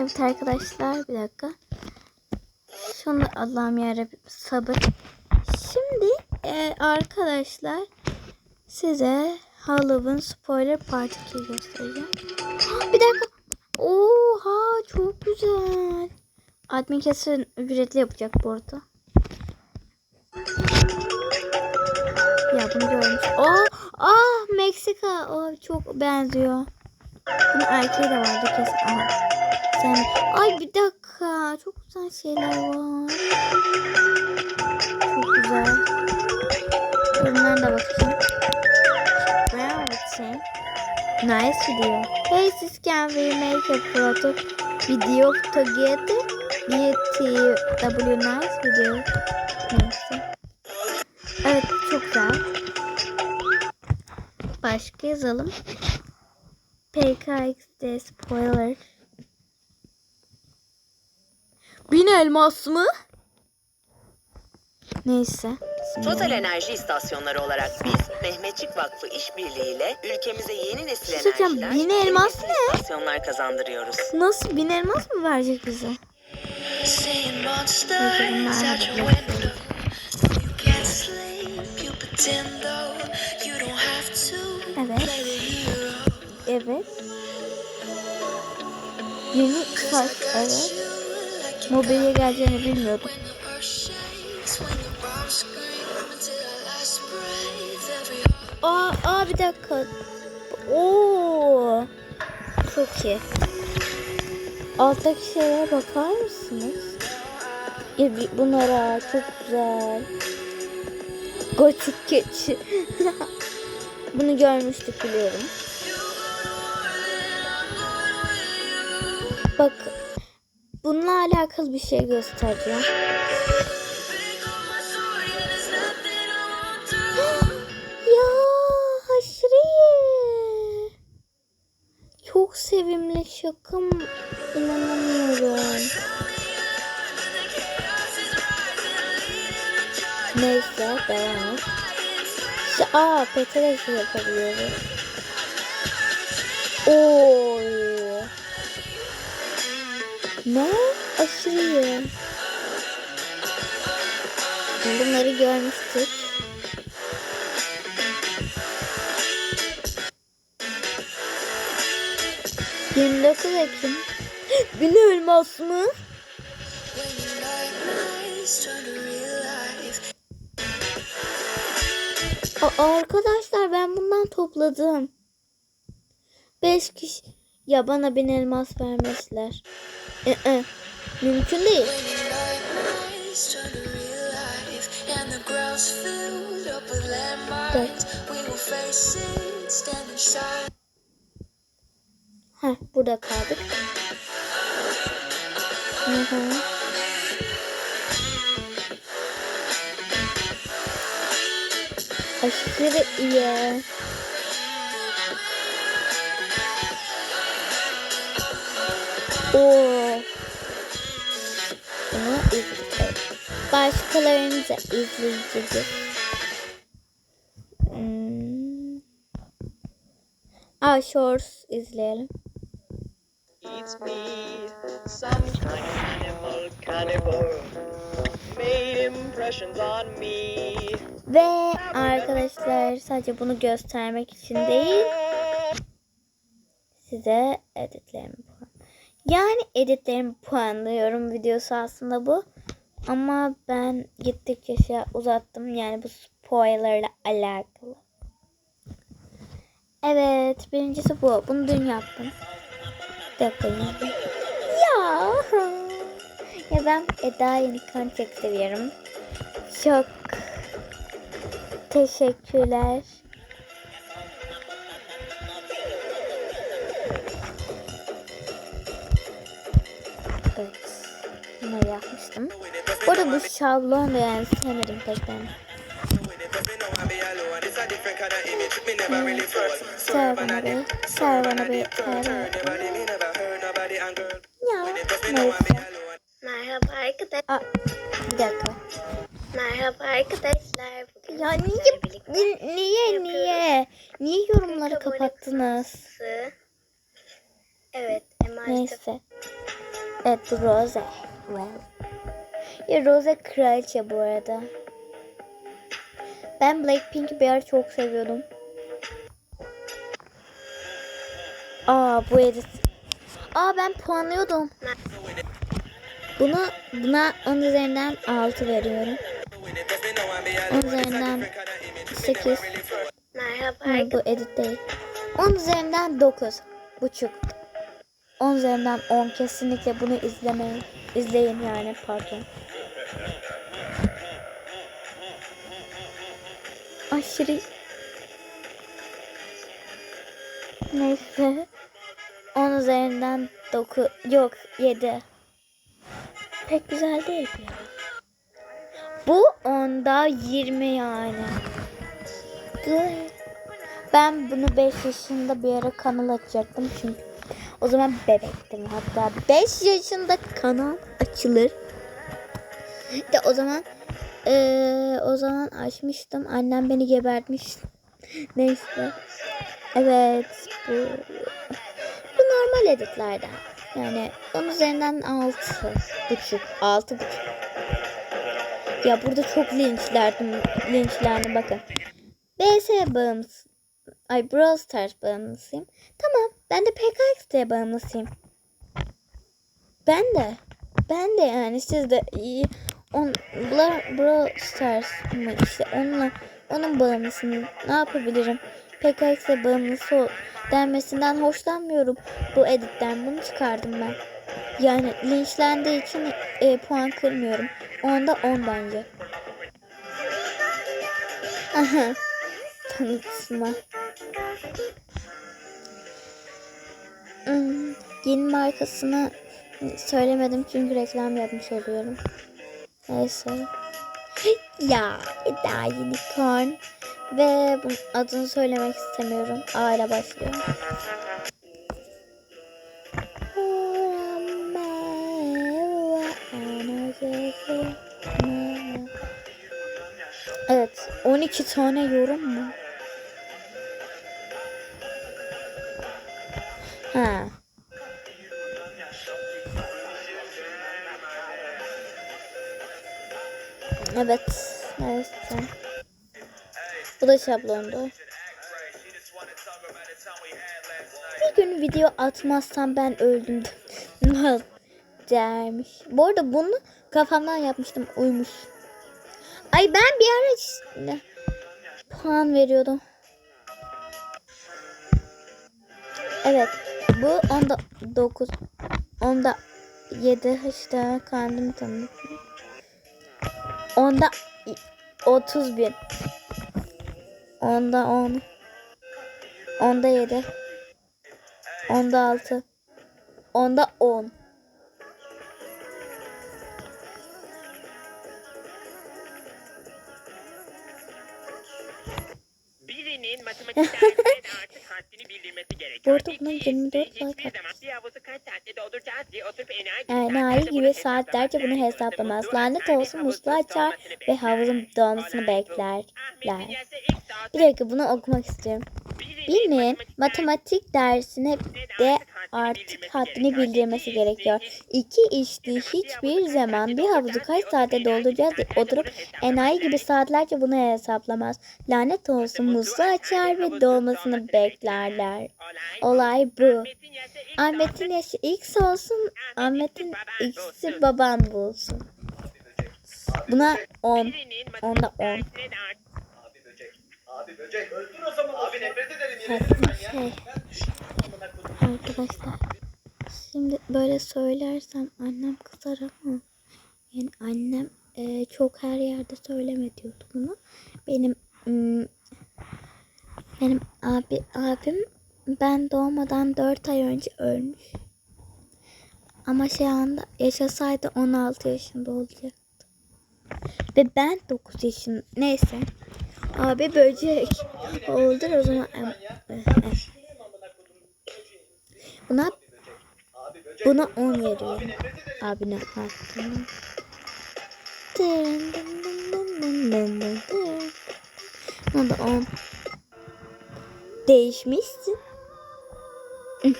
Evet arkadaşlar bir dakika. Şunu Allah'ım yarabbim sabır. Şimdi e, arkadaşlar size Halloween spoiler part 2'yi göstereceğim. Ah, Bir dakika. Oha çok güzel. Admin kesin ücretli yapacak bu arada. Ya bunu görmüş. Aa, ah Meksika. Aa, çok benziyor. Bunun erkeği de vardı kesin. Aha. Sen... Ay bir dakika. Çok güzel şeyler var. Çok güzel. Bunlara da bakacağım. Wow, it's a nice video. Hey sis, can we make a photo video together? BTW nice video. Neyse. Evet çok güzel. Başka yazalım. PKXD spoiler. Bin elmas mı? Neyse. Total Enerji İstasyonları olarak biz Mehmetçik Vakfı İşbirliği ile ülkemize yeni nesil söyleyeceğim, enerjiler, yeni yeni elmas nesil ne? istasyonlar kazandırıyoruz. Nasıl bin elmas mı verecek bize? Seeing Bakın monsters bunlar out da your böyle. window. You can't sleep, you pretend though you don't have to Evet. play the hero. Evet. Yeni saç evet. Mobilya geleceğini bilmiyordum. Aa, aa bir dakika. Oo. Çok iyi. Alttaki şeylere bakar mısınız? Ya bunlara çok güzel. Gotik keçi. Bunu görmüştük biliyorum. Bak bununla alakalı bir şey göstereceğim. ya haşriye. Çok sevimli şakam. İnanamıyorum. Neyse devam et. İşte, aa petresi yapabiliyoruz. Oy. Ne? Aşırı iyi. Bunları görmüştük. ...29 Ekim. Bin elmas mı? Aa, arkadaşlar ben bundan topladım. 5 kişi... Ya bana bin elmas vermezler. Ee, mümkün değil. Heh, burada kaldık. Hı hı. Aşırı iyi. Oo. Bunu izle. Başkalarını da izleyeceğiz. Hmm. Aa, Shorts izleyelim. It's me, some kind of animal cannibal. Made impressions on me. Ve arkadaşlar sadece bunu göstermek için değil size editlerimi. Yani editlerimi puanlıyorum videosu aslında bu. Ama ben gittikçe şey uzattım yani bu spoilerla alakalı. Evet birincisi bu. Bunu dün yaptım. Bir dakika ya. Ya. Ben Eda Yenikan çok seviyorum. Çok Teşekkürler. Bunları yapmıştım. Bu arada bu şablon da yani sevmedim pek ben. Sev bana bir, sev bana. Ya, neyse. Merhaba arkadaşlar. Bir dakika. Merhaba arkadaşlar. Bugün Ya niye, niye, niye? Niye yorumları kapattınız? Evet, Neyse. Evet Rose. Well. Ya Rose kraliçe bu arada. Ben Blackpink'i bir ara çok seviyordum. Aa bu edit. Aa ben puanlıyordum. Bunu buna 10 üzerinden 6 veriyorum. 10 üzerinden 8. Merhaba Hayır bu edit değil. 10 üzerinden 9 buçuk. 10 üzerinden 10 kesinlikle bunu izlemeyin. İzleyin yani pardon. Aşırı Neyse. 10 üzerinden 9 yok 7. Pek güzel değil ya. Bu onda 20 yani. Ben bunu 5 yaşında bir ara kanal açacaktım çünkü o zaman bebektim hatta 5 yaşında kanal açılır. De o zaman eee, o zaman açmıştım. Annem beni gebertmiş. Neyse. Evet bu bu normal editlerden. Yani onun üzerinden 6 buçuk 6 buçuk. Ya burada çok linçlerdim linçlendim bakın. BS bağımlısı. Ay Brawl Stars bağımlısıyım. Tamam ben de PKX'de bağımlısıyım. Ben de. Ben de yani siz de iyi. On, Bla- Brawl Stars mı işte onunla onun bağımlısını ne yapabilirim? PKX'de bağımlısı ol- denmesinden hoşlanmıyorum. Bu editten bunu çıkardım ben. Yani linçlendiği için e, puan kırmıyorum. Onda 10 bence. Aha. Tanıtma. Yeni markasını söylemedim çünkü reklam yapmış oluyorum. Neyse. ya Eda Unicorn. Ve bunun adını söylemek istemiyorum. A ile başlıyor. Evet. 12 tane yorum mu? Evet. Evet. Bu da şablondu. Bir gün video atmazsam ben öldüm. dermiş. Bu arada bunu kafamdan yapmıştım. Uymuş. Ay ben bir ara işte puan veriyordum. Evet. Bu onda 9. Onda 7 işte kendimi tanıdım. Onda 30 bin. Onda 10. Onda 7. Onda 6. Onda 10. Birinin matematik dersinin artık haddini bildirmesi gerekiyor. Bu arada bunun 24 Hiçbir like zaman bir havuzu kaç saatte dolduracağız diye oturup enayi gibi saatlerce bunu gibi saatlerce bunu hesaplamaz. Lanet olsun musluğu açar ve havuzun dolmasını beklerler. Saat Bir dakika bunu okumak istiyorum. Birinin matematik dersine de artık haddini bildirmesi gerekiyor. İki içtiği hiçbir zaman bir havuzu kaç saatte dolduracağız diye oturup enayi gibi saatlerce bunu hesaplamaz. Lanet olsun musluğu açar ve dolmasını beklerler. Olay bu. Ahmet'in yaşı X olsun, Ahmet'in X'i baban bulsun. Buna 10. Onda 10. Abi böcek. Abi böcek. Öldür o zaman. Abi nefret ederim. Şey, arkadaşlar şimdi böyle söylersem annem kızar ama yani annem e, çok her yerde söyleme diyordu bunu. Benim mm, benim abi abim ben doğmadan 4 ay önce ölmüş. Ama şu anda yaşasaydı 16 yaşında olacaktı. Ve ben 9 yaşında. Neyse. Abi böcek. Oldur o zaman. Em- eh. Buna buna 10 veriyorum. Abine dın. Buna da 10. Değişmişsin.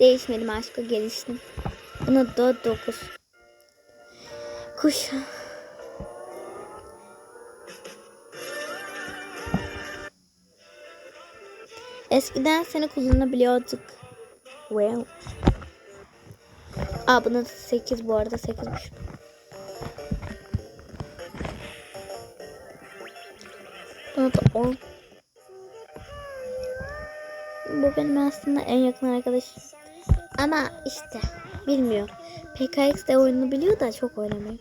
Değişmedim aşka geliştim. Buna da 9. Kuş. Eskiden seni kullanabiliyorduk. Wow. Aa buna 8 bu arada 8'miş. Buna da 10. Bu benim aslında en yakın arkadaşım. Ama işte bilmiyor. PKX de oyunu biliyor da çok oynamıyor.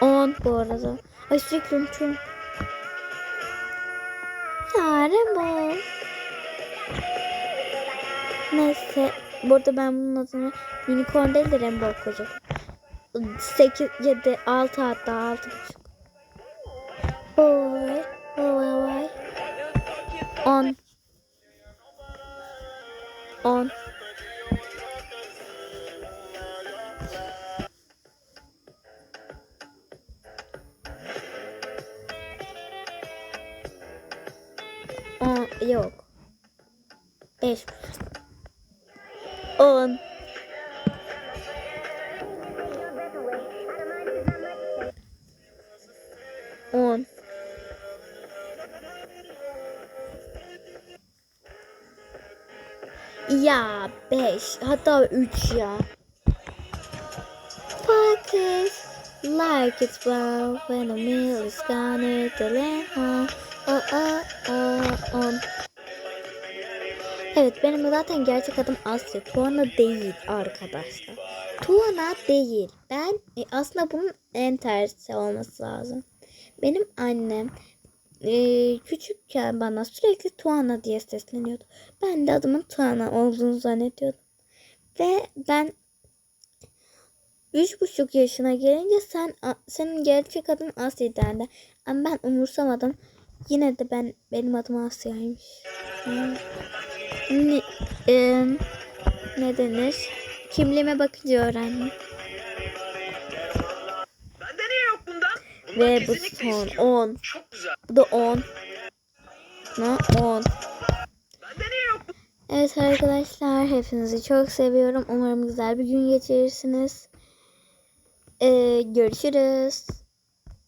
10 bu arada. Ay sürekli unutuyorum. Ya Remo. Neyse. Burada ben bunun adını unicorn değil de Rainbow koyacağım. 8, 7, 6 hatta 6 buçuk. Oy. Oy oy. 10. 10. On yok. Beş. Um, um, on. On. Ya beş. Hatta üç ya. Focus like it's brown when the meal is gone at the lamp. Oh oh oh on. Evet benim zaten gerçek adım Asya. Tuana değil arkadaşlar. Tuana değil. Ben e, aslında bunun en tersi olması lazım. Benim annem e, küçükken bana sürekli Tuana diye sesleniyordu. Ben de adımın Tuana olduğunu zannediyordum. Ve ben üç buçuk yaşına gelince sen senin gerçek adın Asya dendi. Ama ben umursamadım. Yine de ben benim adım Asya'ymış. Hmm. Ne, e, ne denir? Kimliğime bakınca öğrendim. Bende niye yok bundan? Bundan Ve bu son istiyorum. 10. Çok güzel. Bu da 10. Ne 10. Bende niye yok Evet arkadaşlar hepinizi çok seviyorum. Umarım güzel bir gün geçirirsiniz. Ee, görüşürüz.